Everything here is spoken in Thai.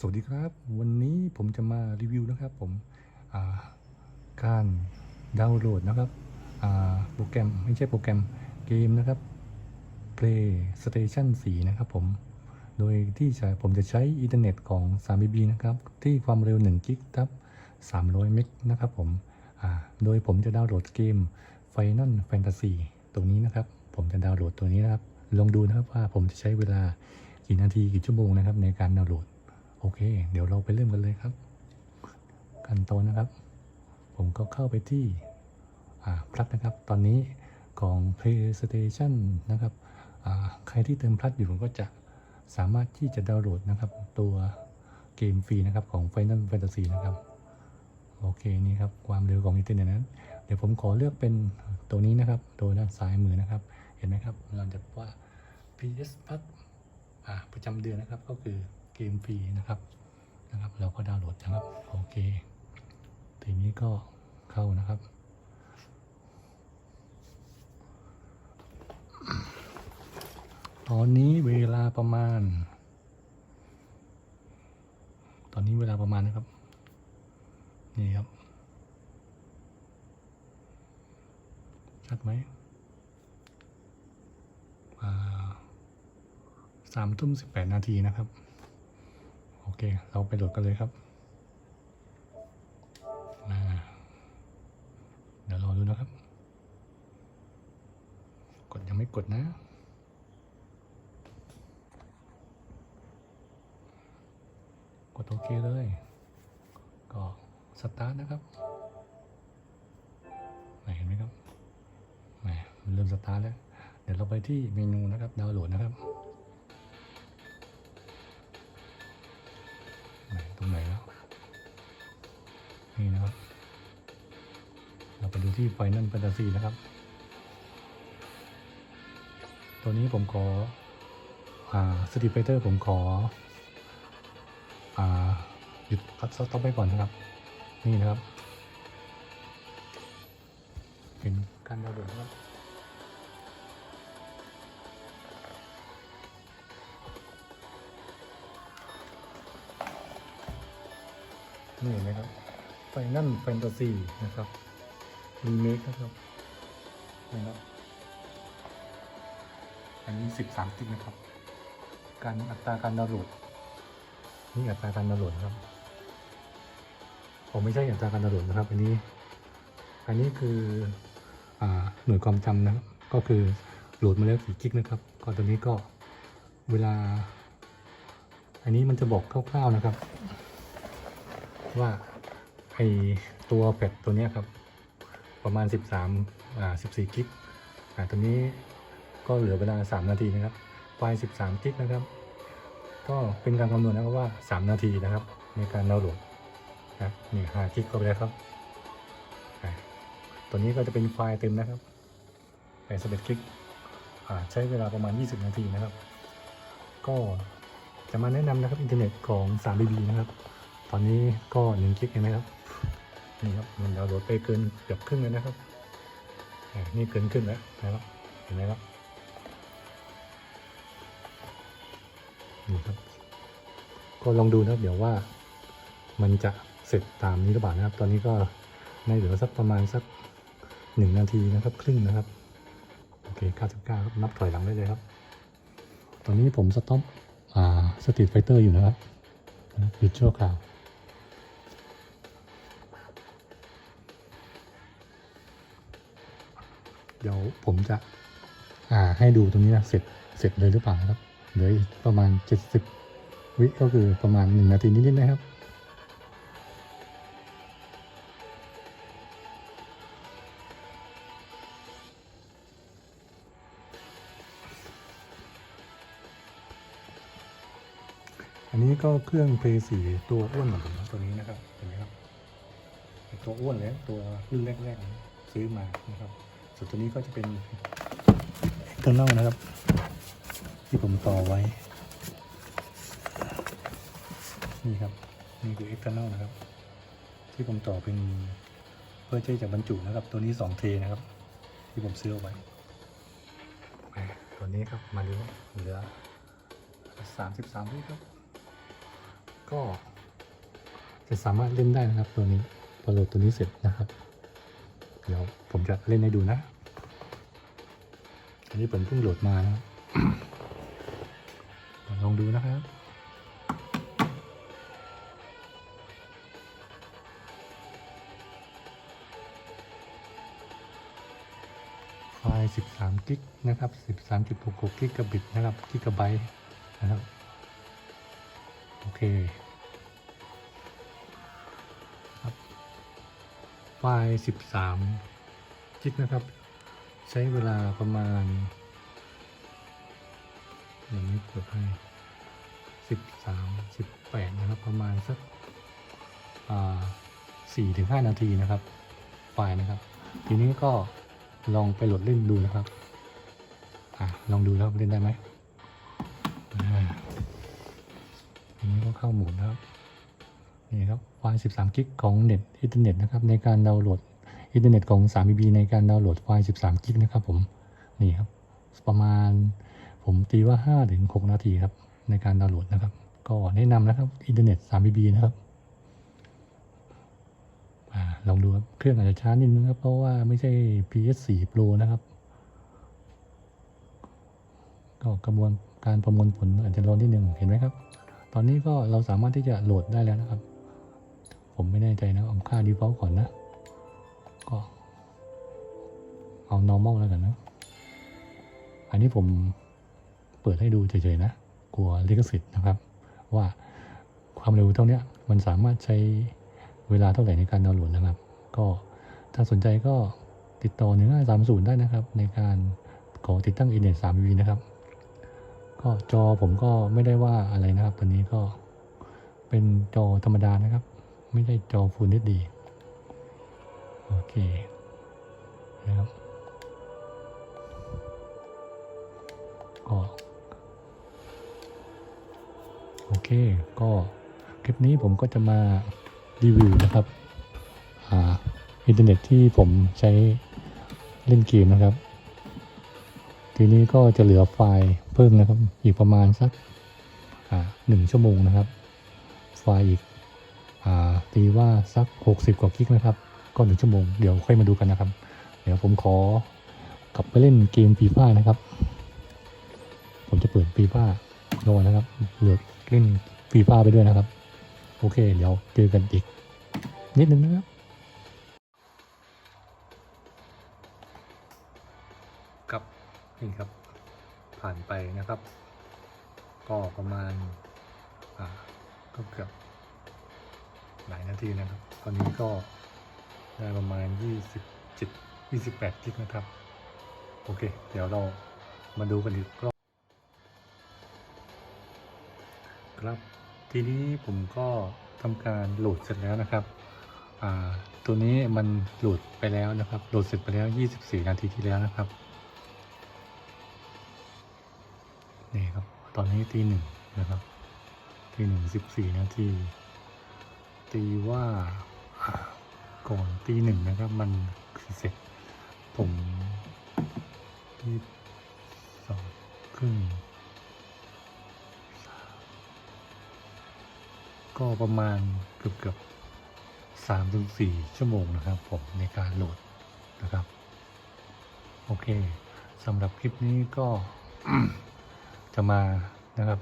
สวัสดีครับ วันนี้ผมจะมารีวิวนะครับผมาการดาวน์โหลดนะครับโปรแกรมไม่ใช่โปรแกรมเกมนะครับ PlayStation 4 นะครับผม โดยที่จะผมจะใช้อินเทอร์เน็ตของ 3BB นะครับ ที่ความเร็ว1กิกทับ300 เมกนะครับผมโดยผมจะดาวน์โหลดเกม Final Fantasy ตรงนี้นะครับ ผมจะดาวน์โหลดตัวนี้นะครับ ลองดูนะครับว่าผมจะใช้เวลากี่นาทีกี่ชั่วโมงนะครับในการดาวน์โหลด โอเค เดี๋ยวเราไปเริ่มกันเลยครับขั้นตอนนะครับ ผมก็เข้าไปที่อ่าพลัดนะครับ ตอนนี้ของ PlayStation นะครับอ่าใครที่เติมพลัดอยู่ก็จะสามารถที่จะดาวน์โหลดนะครับ ตัวเกมฟรีนะครับของ Final Fantasy นะครับ โอเคนี่ครับ ความเร็วของอินเทอร์เน็ตนั้น เดี๋ยวผมขอเลือกเป็นตัวนี้นะครับ โดยด้านซ้ายมือนะครับ เห็นไหมครับเราจะว่า PS Plus ประจำเดือนนะครับก็คือ เกมฟรีนะครับนะครับ เราก็ดาวน์โหลดนะครับโอเคทีนี้ก็เข้านะครับตอนนี้เวลาประมาณ ตอนนี้เวลาประมาณนะครับ นี่ครับ ชัดไหมอ่าสามทุ่มสิบแปดนาทีนะครับ โอเค เราไปโหลดกันเลยครับอ่าเดี๋ยวรอดูนะครับ กดยังไม่กดนะกดโอเคเลย ก็สตาร์ทนะครับไหนเห็นไหมครับแหมมันเริ่มสตาร์ทแล้ว เดี๋ยวเราไปที่เมนูนะครับ ดาวน์โหลดนะครับ ที่ไฟนั่นแฟนตาซีนะครับ ตัวนี้ผมขออ่าสตรีทไฟเตอร์ผมขออหยุดพักสต็อปไว้ก่อนนะครับ นี่นะครับ เป็นการดาวน์โหลดนะครับนี่เห็นไหมครับไฟนั่นแฟนตาซีนะครับ รีเมคนะครับนะครับอันนี้13กิกนะครับ การอัตราการดาวน์โหลดนี่อัตราการดาวน์โหลดครับผมไม่ใช่อัตราการดาวน์โหลดนะครับ อันนี้ อันนี้คืออหน่วยความจำนะครับก็คือโหลดมาแล้วกี่กิกนะครับ ก็ตัวนี้ก็เวลา อันนี้มันจะบอกคร่าวๆนะครับ ว่าไอตัวแพดตัวนี้ครับ ประมาณ 13อ่า14 กิกอ่าตัวนี้ก็เหลือเวลา 3 นาทีนะครับ ไฟล์ 13 กิกนะครับ ก็เป็นการคำนวณนะครับว่า 3 นาทีนะครับ ในการดาวน์โหลดนะนี่หาคลิกเข้าไปแล้วครับ ตัวนี้ก็จะเป็นไฟล์เต็มนะครับไปสเ็คลิกใช้เวลาประมาณ 20 นาทีนะครับ ก็จะมาแนะนำนะครับอินเทอร์เน็ตของ 3BB นะครับ ตอนนี้ก็1คลิกเห็นไหมครับ นี่ครับมันดาวโหลดไปเกินเกือบครึ่งเลยนะครับนี่เกินครึ่งแล้วนะครับเห็นไหมครับนี่ครับ ก็ลองดูนะครับเดี๋ยวว่ามันจะเสร็จตามนี้หรือเปล่านะครับ ตอนนี้ก็ในเหลือสักประมาณสักหนึ่งนาทีนะครับ ครึ่งนะครับ โอเค99ครับนับถอยหลังได้เลยครับ ตอนนี้ผมสต็อปอ่าสตรีทไฟเตอร์อยู่นะครับหยุดชั่วคราว เดี๋ยวผมจะอ่าให้ดูตรงนี้นะเสร็จเสร็จเลยหรือเปล่าครับเหลืออีกประมาณ 70 วิก็คือประมาณ 1 นาทีนิดๆนะครับอันนี้ก็เครื่อง p 4ตัวอ้วนของผมตัวนี้นะครับเห็นไหมครับตัวอ้วนเลยตัวรุ่นแรกๆซื้อมานะครับ ส่วนตัวนี้ก็จะเป็น external นะครับ ที่ผมต่อไว้ นี่ครับนี่คือ external นะครับ ที่ผมต่อเป็นเพื่อที่จะบรรจุนะครับ ตัวนี้2เทนะครับ ที่ผมซื้อเอาไว้อะตัวนี้ครับมาดูเหลือ33วิครับก็จะสามารถเล่นได้นะครับตัวนี้พอโหลดตัวนี้เสร็จนะครับ เดี๋ยวผมจะเล่นให้ดูนะ อันนี้ผมเพิ่งโหลดมานะลองดูนะครับไฟล์ 13 กิกนะครับ 13.66 กิกะบิตนะครับ กิกะไบต์นะครับ โอเค ไฟล์ 13กิกนะครับ ใช้เวลาประมาณอย่างนี้เปิดให้ 13 18 นะครับ ประมาณสักอ่า4-5นาทีนะครับ ไฟล์นะครับ ทีนี้ก็ลองไปโหลดเล่นดูนะครับอะลองดูแล้วเล่นได้ไหมอ่าทีนี้ก็เข้าหมดนครับ นี่ครับไฟล์ 13 กิกของเน็ตอินเทอร์เน็ตนะครับในการดาวน์โหลดอินเทอร์เน็ตของ 3BB ในการดาวน์โหลดไฟล์ 13 กิกนะครับผมนี่ครับประมาณผมตีว่า5ถึง6นาทีครับในการดาวน์โหลดนะครับ ก็แนะนำนะครับอินเทอร์เน็ต 3BB นะครับอลองดูครับ เครื่องอาจจะช้านิดนึงครับ เพราะว่าไม่ใช่ PS4 Pro นะครับ ก็กระบวนการประมวลผลอาจจะรอนิดนึงเห็นไหมครับ ตอนนี้ก็เราสามารถที่จะโหลดได้แล้วนะครับ ผมไม่แน่ใจนะเอาค่า default ก่อนนะ ก็ เอา normal แล้วกันนะ อันนี้ผมเปิดให้ดูเฉยๆนะ กลัวลิขสิทธิ์นะครับ ว่าความเร็วเท่านี้มันสามารถใช้เวลาเท่าไหร่ในการดาวน์โหลดนะครับ ก็ถ้าสนใจก็ติดต่อ1530ได้นะครับ ในการขอติดตั้งอินเทอร์เน็ต3 v นะครับ ก็จอผมก็ไม่ได้ว่าอะไรนะครับ ตัวนี้ก็เป็นจอธรรมดานะครับ ไม่ใช่จอ Full HD โอเคนะครับก็โอเค ก็คลิปนี้ผมก็จะมารีวิวนะครับอ่าอินเทอร์เน็ตที่ผมใช้เล่นเกมนะครับ ทีนี้ก็จะเหลือไฟล์เพิ่มนะครับ อีกประมาณสักอ่าหนึ่งชั่วโมงนะครับ ไฟล์อีก ตีว่าสัก 60 กว่ากิกนะครับ ก็หนึ่งชั่วโมง เดี๋ยวค่อยมาดูกันนะครับ เดี๋ยวผมขอกลับไปเล่นเกมฟีฟ่านะครับ ผมจะเปิดฟีฟ่ารอนะครับเลือกเล่นฟีฟ่าไปด้วยนะครับ โอเค เดี๋ยวเจอกันอีก นิดนึงนะครับครับนี่ครับ ผ่านไปนะครับ ก็ประมาณ อ่าก็เกือบ หลายนาทีนะครับ ตอนนี้ก็ได้ประมาณ 27 28กิกนะครับ โอเค เดี๋ยวเรามาดูกันอีกรอบครับทีนี้ผมก็ทำการโหลดเสร็จแล้วนะครับ ตัวนี้มันโหลดไปแล้วนะครับ โหลดเสร็จไปแล้ว 24 นาทีที่แล้วนะครับ นี่ครับ ตอนนี้ตีหนึ่งนะครับตีหนึ่งสิบสี่นาที ตีว่าก่อนตีหนึ่งนะครับ มันเสร็จผมที่สองครึ่งก็ประมาณเกือบเกือบสามถึงสี่ชั่วโมงนะครับ ผมในการโหลดนะครับ โอเคสำหรับคลิปนี้ก็จะมานะครับ